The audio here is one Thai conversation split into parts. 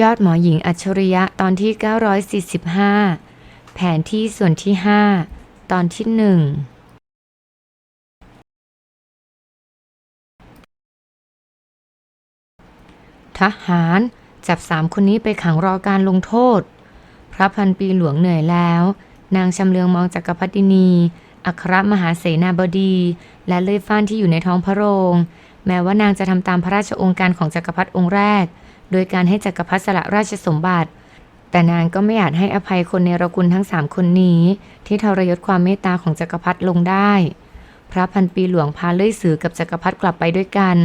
ยอดหมอหญิงอัจฉริยะตอนที่ 945 แผนที่ส่วนที่ 5 ตอนที่หนึ่งทหารจับสามคนนี้ไปขังรอการลงโทษ พระพันปีหลวงเหนื่อยแล้ว นางชำเลืองมองจักรพรรดินี อัครมหาเสนาบดี และเลื่อยฟ้านที่อยู่ในท้องพระโรง แม้ว่านางจะทำตามพระราชองค์การของจักรพรรดิองค์แรก โดยการให้จักรพรรดิสละราชสมบัติ แต่นางก็ไม่อาจให้อภัยคนในรกุลทั้งสามคนนี้ ที่ทรยศความเมตตาของจักรพรรดิลงได้ พระพันปีหลวงพาเลื่อยสือกับจักรพรรดิกลับไปด้วยกัน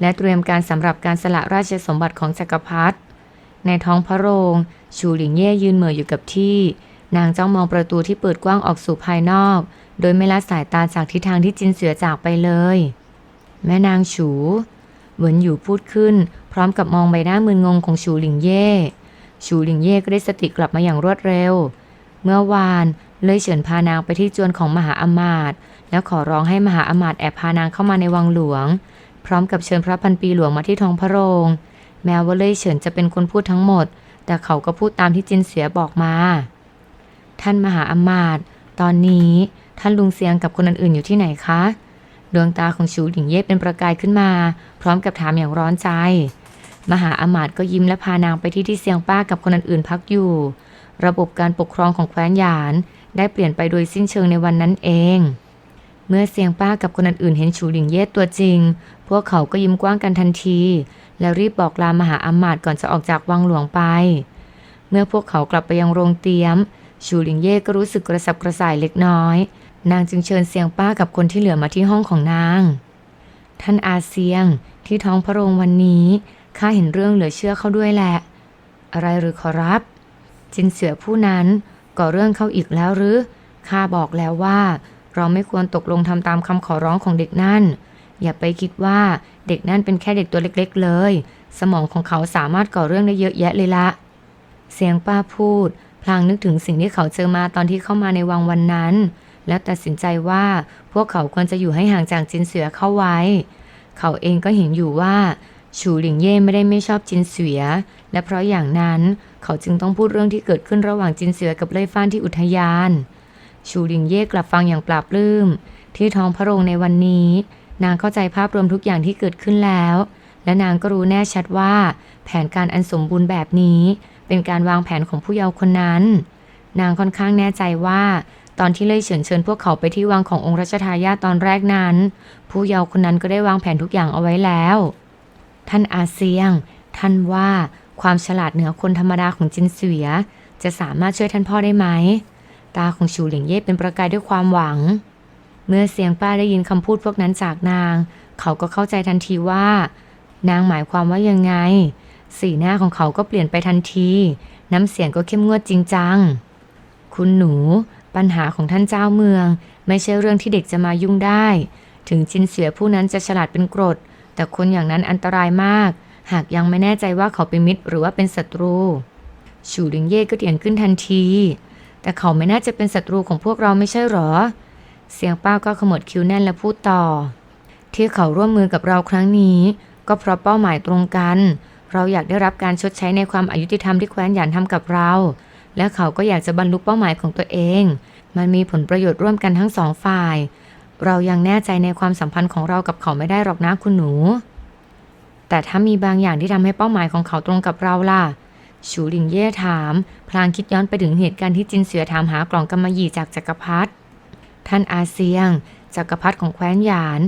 และเตรียมการสำหรับการสละราชสมบัติของจักรพรรดิในท้องพระโรงชูหลิงเย่ยืนเหม่ออยู่กับที่ นางจ้องมองประตูที่เปิดกว้างออกสู่ภายนอก โดยไม่ละสายตาจากทิศทางที่จินเสือจากไปเลย แม่นางฉูเหวินอยู่พูดขึ้น พร้อมกับมองใบหน้ามึนงงของชูหลิงเย่ ชูหลิงเย่ก็ได้สติกลับมาอย่างรวดเร็ว เมื่อวานเลยเฉินพานางไปที่จวนของมหาอมาตย์แล้วขอร้องให้มหาอมาตย์แอบพานางเข้ามาในวังหลวง พร้อมกับเชิญพระพันปีหลวงมาที่ท้องพระโรง แม้ว่าเลยเฉินจะเป็นคนพูดทั้งหมด แต่เขาก็พูดตามที่จินเสียบอกมา ท่านมหาอมาตย์ตอนนี้ท่านลุงเซียงกับคนอื่นๆอยู่ที่ไหนคะ ดวงตาของชูหลิงเย่เป็นประกายขึ้นมา พร้อมกับถามอย่างร้อนใจ มหาอมาตย์ก็ยิ้มและพานางไปที่ที่เซียงป้ากับคนอื่นๆพักอยู่ ระบบการปกครองของแคว้นหยานได้เปลี่ยนไปโดยสิ้นเชิงในวันนั้นเอง เมื่อเซียงป้ากับคนอื่นๆเห็นชูหลิงเย่ตัวจริง พวกเขาก็ยิ้มกว้างกันทันที แล้วรีบบอกลามหาอมาตย์ก่อนจะออกจากวังหลวงไป เมื่อพวกเขากลับไปยังโรงเตี๊ยม ชูหลิงเย่ก็รู้สึกกระสับกระส่ายเล็กน้อย นางจึงเชิญเซียงป้ากับคนที่เหลือมาที่ห้องของนาง ท่านอาเซียงที่ท้องพระโรงวันนี้ ข้าเห็นเรื่องเหลือเชื่อเข้าด้วยแหละ อะไรหรือขอรับ จินเสือผู้นั้นก่อเรื่องเข้าอีกแล้วหรือข้าบอกแล้วว่า เราไม่ควรตกลงทำตามคำขอร้องของเด็กนั่น อย่าไปคิดว่าเด็กนั่นเป็นแค่เด็กตัวเล็กๆเลย สมองของเขาสามารถก่อเรื่องได้เยอะแยะเลยละ เสียงป้าพูด พลางนึกถึงสิ่งที่เขาเจอมาตอนที่เข้ามาในวังวันนั้น แล้วตัดสินใจว่าพวกเขาควรจะอยู่ให้ห่างจากจินเสือเข้าไว้ เขาเองก็เห็นอยู่ว่า ชูหลิงเย่ไม่ได้ไม่ชอบจินเสือ และเพราะอย่างนั้นเขาจึงต้องพูดเรื่องที่เกิดขึ้นระหว่างจินเสือกับเล่ยฟ้านที่อุทยานชูหลิงเย่กลับฟังอย่างปราบลื้ม ที่ท้องพระโรงในวันนี้ นางเข้าใจภาพรวมทุกอย่างที่เกิดขึ้นแล้ว และนางก็รู้แน่ชัดว่า แผนการอันสมบูรณ์แบบนี้ เป็นการวางแผนของผู้เยาว์คนนั้น นางค่อนข้างแน่ใจว่า ตอนที่เล่ยเฉินเชิญพวกเขาไปที่วังขององค์รัชทายาทตอนแรกนั้น ผู้เยาว์คนนั้นก็ได้วางแผนทุกอย่างเอาไว้แล้ว ท่านอาเซียง ท่านว่าความฉลาดเหนือคนธรรมดาของจินเสือจะสามารถช่วยท่านพ่อได้ไหม ตาของชูเหลียงเย่เป็นประกายด้วยความหวัง เมื่อเสียงป้าได้ยินคำพูดพวกนั้นจากนาง เขาก็เข้าใจทันทีว่า นางหมายความว่ายังไง สีหน้าของเขาก็เปลี่ยนไปทันที น้ำเสียงก็เข้มงวดจริงจัง คุณหนู ปัญหาของท่านเจ้าเมือง ไม่ใช่เรื่องที่เด็กจะมายุ่งได้ ถึงจินเสือผู้นั้นจะฉลาดเป็นกรด แต่คนอย่างนั้นอันตรายมาก หากยังไม่แน่ใจว่าเขาเป็นมิตรหรือว่าเป็นศัตรู ชูลิงเย่ก็เถียงขึ้นทันที แต่เขาไม่น่าจะเป็นศัตรูของพวกเราไม่ใช่หรอ เสียงป้าก็ขมวดคิ้วแน่นและพูดต่อ ที่เขาร่วมมือกับเราครั้งนี้ ก็เพราะเป้าหมายตรงกัน เราอยากได้รับการชดใช้ในความอายุติธรรมที่แคว้นหยานทำกับเรา และเขาก็อยากจะบรรลุเป้าหมายของตัวเอง มันมีผลประโยชน์ร่วมกันทั้งสองฝ่าย เรายังแน่ใจในความสัมพันธ์ของเรากับเขาไม่ได้หรอกนะคุณหนู แต่ถ้ามีบางอย่างที่ทำให้เป้าหมายของเขาตรงกับเราล่ะชูหลิงเย่ถาม พลางคิดย้อนไปถึงเหตุการณ์ที่จินเสือถามหากล่องกำมะหยี่จากจักรพรรดิท่านอาเซียง จักรพรรดิของแคว้นหยาน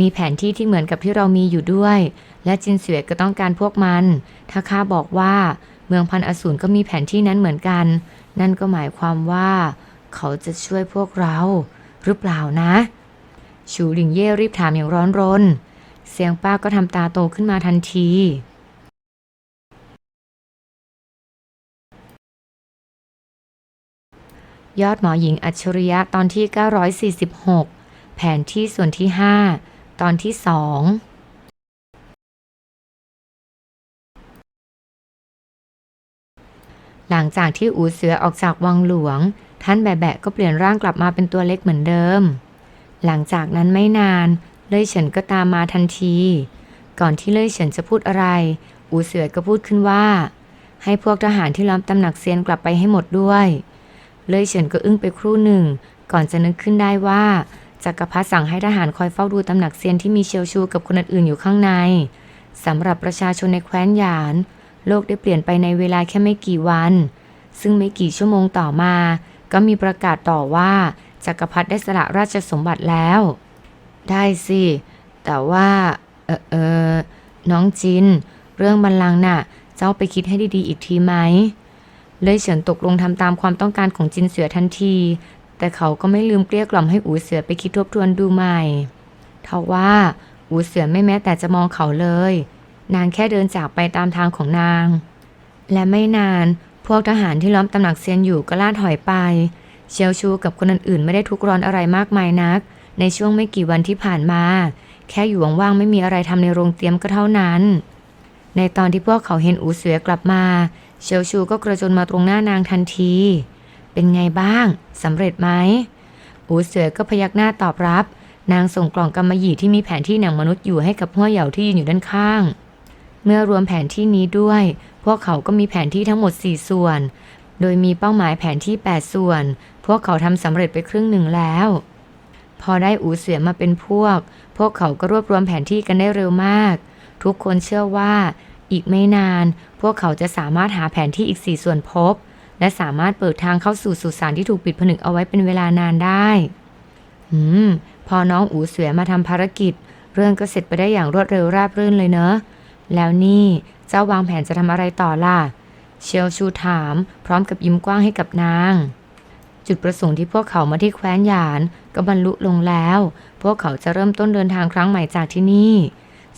มีแผนที่ที่เหมือนกับที่เรามีอยู่ด้วย และจินเสวยก็ต้องการพวกมัน ถ้าข้าบอกว่าเมืองพันอสูรก็มีแผนที่นั้นเหมือนกัน นั่นก็หมายความว่า เขาจะช่วยพวกเรา หรือเปล่านะ ชูหลิงเย่รีบถามอย่างร้อนรน เสียงป้าก็ทำตาโตขึ้นมาทันที ยอดหมอหญิงอัจฉริยะตอนที่ 946 แผนที่ส่วนที่ 5 ตอนที่2หลังจากที่อูเสือออกจากวังหลวง ท่านแบะแบะก็เปลี่ยนร่างกลับมาเป็นตัวเล็กเหมือนเดิม หลังจากนั้นไม่นาน เล่ยเฉินก็ตามมาทันที ก่อนที่เล่ยเฉินจะพูดอะไร อูเสือก็พูดขึ้นว่า ให้พวกทหารที่ล้อมตำหนักเซียนกลับไปให้หมดด้วย เลยเฉินก็อึ้งไปครู่หนึ่ง ก่อนจะนึกขึ้นได้ว่าจักรพรรดิสั่งให้ทหารคอยเฝ้าดูตำหนักเซียนที่มีเชียวชูกับคนอื่นๆอยู่ข้างในสำหรับประชาชนในแคว้นหยาน โลกได้เปลี่ยนไปในเวลาแค่ไม่กี่วัน ซึ่งไม่กี่ชั่วโมงต่อมา ก็มีประกาศต่อว่า จักรพรรดิได้สละราชสมบัติแล้ว ได้สิ แต่ว่า เออเออน้องจิน เรื่องบัลลังก์น่ะ เจ้าไปคิดให้ดีๆ อีกทีไหม เลยเฉินตกลงทำตามความต้องการของจินเสือทันที แต่เขาก็ไม่ลืมเกลี้ยกล่อมให้อูเสือไปคิดทบทวนดูใหม่ทว่าอูเสือไม่แม้แต่จะมองเขาเลย นางแค่เดินจากไปตามทางของนาง และไม่นานพวกทหารที่ล้อมตำหนักเซียนอยู่ก็ล่าถอยไป เชียวชูกับคนอื่นๆ ไม่ได้ทุกร้อนอะไรมากมายนัก ในช่วงไม่กี่วันที่ผ่านมา แค่อยู่ว่างๆไม่มีอะไรทำในโรงเตรียมก็เท่านั้น ในตอนที่พวกเขาเห็นอูเสือกลับมา เชียวชูก็กระโจนมาตรงหน้านางทันที เป็นไงบ้างสำเร็จไหมอูเสือก็พยักหน้าตอบรับ นางส่งกล่องกำมะหยี่ที่มีแผนที่หนังมนุษย์อยู่ให้กับหัวเหยาที่ยืนอยู่ด้านข้าง เมื่อรวมแผนที่นี้ด้วย พวกเขาก็มีแผนที่ทั้งหมด 4 ส่วน โดยมีเป้าหมายแผนที่ 8 ส่วน พวกเขาทำสำเร็จไปครึ่งหนึ่งแล้ว พอได้อูเสือมาเป็นพวก พวกเขาก็รวบรวมแผนที่กันได้เร็วมาก ทุกคนเชื่อว่า อีกไม่นาน พวกเขาจะสามารถหาแผนที่อีก4ส่วนพบ และสามารถเปิดทางเข้าสู่สุสานที่ถูกปิดผนึกเอาไว้เป็นเวลานานได้อืมพอน้องอูเสือมาทำภารกิจ เรื่องก็เสร็จไปได้อย่างรวดเร็วราบรื่นเลยเนอะ แล้วนี่เจ้าวางแผนจะทำอะไรต่อล่ะ เชลชูถาม พร้อมกับยิ้มกว้างให้กับนาง จุดประสงค์ที่พวกเขามาที่แคว้นหยานก็บรรลุลงแล้ว พวกเขาจะเริ่มต้นเดินทางครั้งใหม่จากที่นี่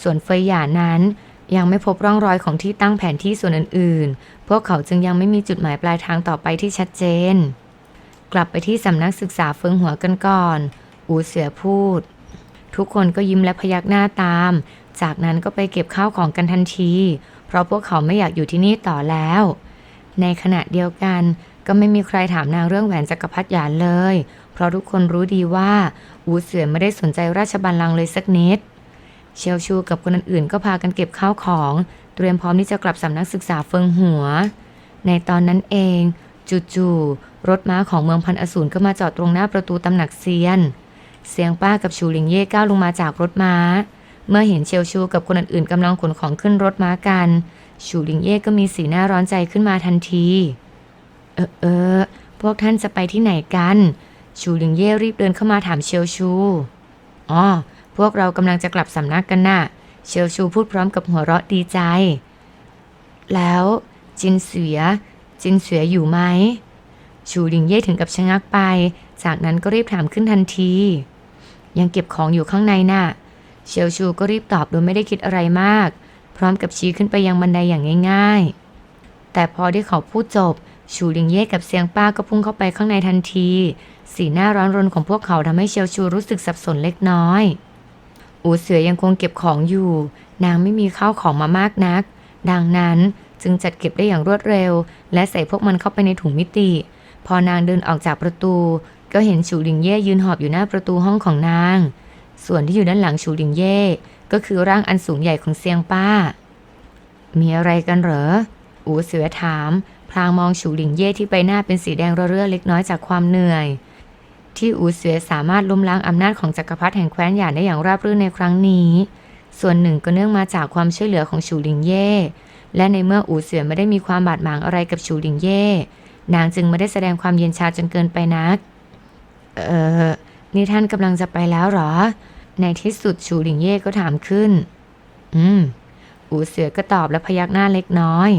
ส่วนเฟยหยานนั้นยังไม่พบร่องรอยของที่ตั้งแผนที่ส่วนอื่นๆ พวกเขาจึงยังไม่มีจุดหมายปลายทางต่อไปที่ชัดเจน กลับไปที่สำนักศึกษาเฟิงหัวกันก่อน อูเสือพูด ทุกคนก็ยิ้มและพยักหน้าตาม จากนั้นก็ไปเก็บข้าวของกันทันที เพราะพวกเขาไม่อยากอยู่ที่นี่ต่อแล้ว ในขณะเดียวกัน ก็ไม่มีใครถามนางเรื่องแหวนจักรพรรดิหยานเลย เพราะทุกคนรู้ดีว่า อูเสือไม่ได้สนใจราชบัลลังก์เลยสักนิด เชลชูกับคนอื่นๆ ก็พากันเก็บข้าวของ เตรียมพร้อมที่จะกลับสำนักศึกษาเฟิงหัว ในตอนนั้นเองจู่ๆรถม้าของเมืองพันอสูรก็มาจอดตรงหน้าประตูตำหนักเซียน เสียงป้ากับชูหลิงเย่ก้าวลงมาจากรถม้า เมื่อเห็นเชลชูกับคนอื่นๆกำลังขนของขึ้นรถม้ากัน ชูหลิงเย่ก็มีสีหน้าร้อนใจขึ้นมาทันที เออเออ พวกท่านจะไปที่ไหนกัน ชูหลิงเย่รีบเดินเข้ามาถามเชลชู อ๋อ พวกเรากำลังจะกลับสำนักกันน่ะ เชลชูพูดพร้อมกับหัวเราะดีใจ แล้วจินเสือจินเสืออยู่ไหม ชูหลิงเย่ถึงกับชะงักไป จากนั้นก็รีบถามขึ้นทันที ยังเก็บของอยู่ข้างในน่ะ เชลชูก็รีบตอบโดยไม่ได้คิดอะไรมาก พร้อมกับชี้ขึ้นไปยังบันไดอย่างง่าย ๆ แต่พอที่เขาพูดจบ ชูลิงเย่กับเซียงป้าก็พุ่งเข้าไปข้างในทันที สีหน้าร้อนรนของพวกเขาทำให้เชลชูรู้สึกสับสนเล็กน้อย อูเสือยังคงเก็บของอยู่ นางไม่มีข้าวของมามากนัก ดังนั้นจึงจัดเก็บได้อย่างรวดเร็ว และใส่พวกมันเข้าไปในถุงมิติ พอนางเดินออกจากประตู ก็เห็นฉูหลิงเย่ยืนหอบอยู่หน้าประตูห้องของนาง ส่วนที่อยู่ด้านหลังฉูหลิงเย่ก็คือร่างอันสูงใหญ่ของเซียงป้า มีอะไรกันเหรอ อูเสือถาม ลางมองฉูหลิงเย่ที่ใบหน้าเป็นสีแดงเรื่อเล็กน้อยจากความเหนื่อย ที่อูเสือสามารถล้มล้างอำนาจของจักรพรรดิแห่งแคว้นหยานได้อย่างราบรื่นในครั้งนี้ ส่วนหนึ่งก็เนื่องมาจากความช่วยเหลือของฉูหลิงเย่และในเมื่ออูเสือไม่ได้มีความบาดหมางอะไรกับฉูหลิงเย่นางจึงไม่ได้แสดงความเย็นชาจนเกินไปนัก เออนี่ท่านกำลังจะไปแล้วหรอ ในที่สุดฉูหลิงเย่ก็ถามขึ้น อืม อูเสือก็ตอบและพยักหน้าเล็กน้อย